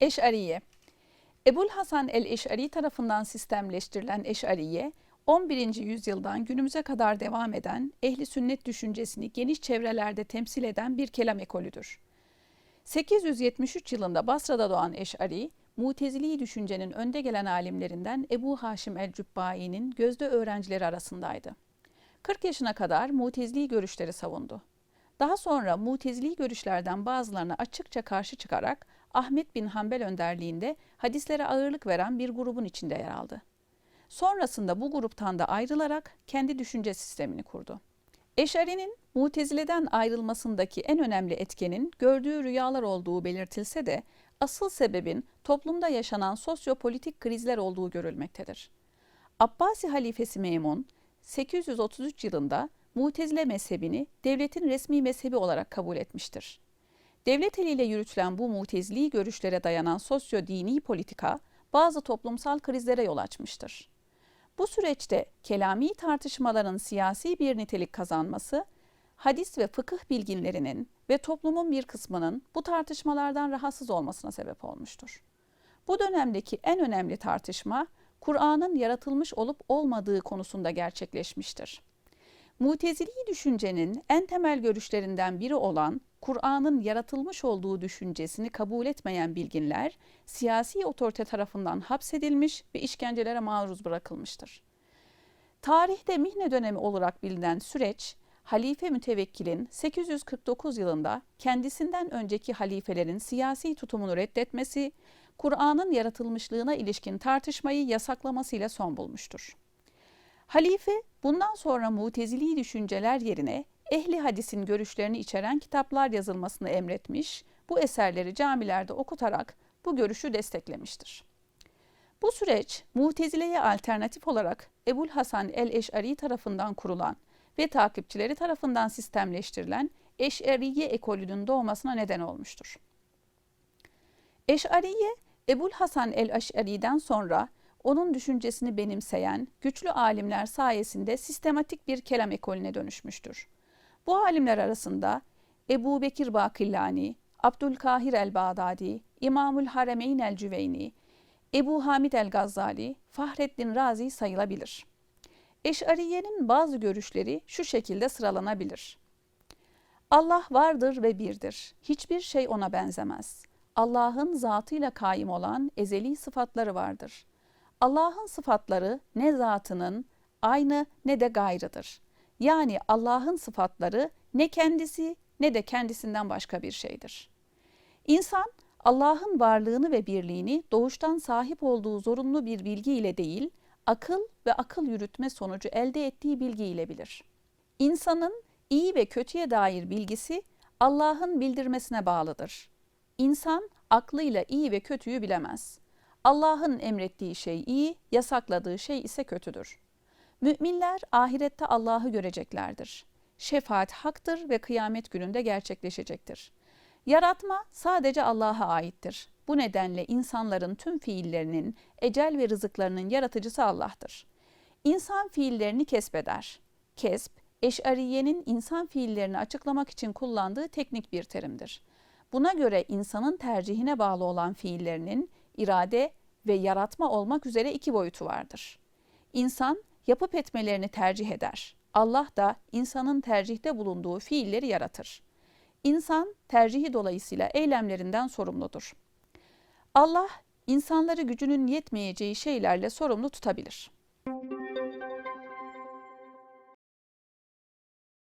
Eş'ariye Ebul Hasan el-Eş'ari tarafından sistemleştirilen Eş'ariye, 11. yüzyıldan günümüze kadar devam eden ehli sünnet düşüncesini geniş çevrelerde temsil eden bir kelam ekolüdür. 873 yılında Basra'da doğan Eş'ari, Mutezili düşüncenin önde gelen alimlerinden Ebu Haşim el-Cübbai'nin gözde öğrencileri arasındaydı. 40 yaşına kadar Mutezili görüşleri savundu. Daha sonra Mutezili görüşlerden bazılarına açıkça karşı çıkarak Ahmet bin Hanbel önderliğinde hadislere ağırlık veren bir grubun içinde yer aldı. Sonrasında bu gruptan da ayrılarak kendi düşünce sistemini kurdu. Eşari'nin Mutezile'den ayrılmasındaki en önemli etkenin gördüğü rüyalar olduğu belirtilse de asıl sebebin toplumda yaşanan sosyopolitik krizler olduğu görülmektedir. Abbasi halifesi Memun 833 yılında Mutezile mezhebini devletin resmi mezhebi olarak kabul etmiştir. Devlet eliyle yürütülen bu mutezili görüşlere dayanan sosyo-dini politika bazı toplumsal krizlere yol açmıştır. Bu süreçte kelami tartışmaların siyasi bir nitelik kazanması, hadis ve fıkıh bilginlerinin ve toplumun bir kısmının bu tartışmalardan rahatsız olmasına sebep olmuştur. Bu dönemdeki en önemli tartışma, Kur'an'ın yaratılmış olup olmadığı konusunda gerçekleşmiştir. Mutezili düşüncenin en temel görüşlerinden biri olan Kur'an'ın yaratılmış olduğu düşüncesini kabul etmeyen bilginler siyasi otorite tarafından hapsedilmiş ve işkencelere maruz bırakılmıştır. Tarihte mihne dönemi olarak bilinen süreç Halife Mütevekkil'in 849 yılında kendisinden önceki halifelerin siyasi tutumunu reddetmesi, Kur'an'ın yaratılmışlığına ilişkin tartışmayı yasaklamasıyla son bulmuştur. Halife bundan sonra mutezili düşünceler yerine ehli hadisin görüşlerini içeren kitaplar yazılmasını emretmiş, bu eserleri camilerde okutarak bu görüşü desteklemiştir. Bu süreç Mutezile'ye alternatif olarak Ebul Hasan el-Eş'ari tarafından kurulan ve takipçileri tarafından sistemleştirilen Eş'ariye ekolünün doğmasına neden olmuştur. Eş'ariye, Ebul Hasan el-Eş'ari'den sonra onun düşüncesini benimseyen güçlü alimler sayesinde sistematik bir kelam ekolüne dönüşmüştür. Bu alimler arasında Ebu Bekir Bakillani, Abdülkahir el-Bağdadi, İmamül Haremeyn el-Cüveyni, Ebu Hamid el-Gazzali, Fahreddin Razi sayılabilir. Eş'ariye'nin bazı görüşleri şu şekilde sıralanabilir. Allah vardır ve birdir. Hiçbir şey ona benzemez. Allah'ın zatıyla kaim olan ezeli sıfatları vardır. Allah'ın sıfatları ne zatının aynı ne de gayrıdır. Yani Allah'ın sıfatları ne kendisi ne de kendisinden başka bir şeydir. İnsan Allah'ın varlığını ve birliğini doğuştan sahip olduğu zorunlu bir bilgi ile değil, akıl ve akıl yürütme sonucu elde ettiği bilgi ile bilir. İnsanın iyi ve kötüye dair bilgisi Allah'ın bildirmesine bağlıdır. İnsan aklıyla iyi ve kötüyü bilemez. Allah'ın emrettiği şey iyi, yasakladığı şey ise kötüdür. Müminler ahirette Allah'ı göreceklerdir. Şefaat haktır ve kıyamet gününde gerçekleşecektir. Yaratma sadece Allah'a aittir. Bu nedenle insanların tüm fiillerinin, ecel ve rızıklarının yaratıcısı Allah'tır. İnsan fiillerini kesbeder. Kesb, Eş'ariye'nin insan fiillerini açıklamak için kullandığı teknik bir terimdir. Buna göre insanın tercihine bağlı olan fiillerinin irade ve yaratma olmak üzere iki boyutu vardır. İnsan yapıp etmelerini tercih eder. Allah da insanın tercihte bulunduğu fiilleri yaratır. İnsan tercihi dolayısıyla eylemlerinden sorumludur. Allah insanları gücünün yetmeyeceği şeylerle sorumlu tutabilir.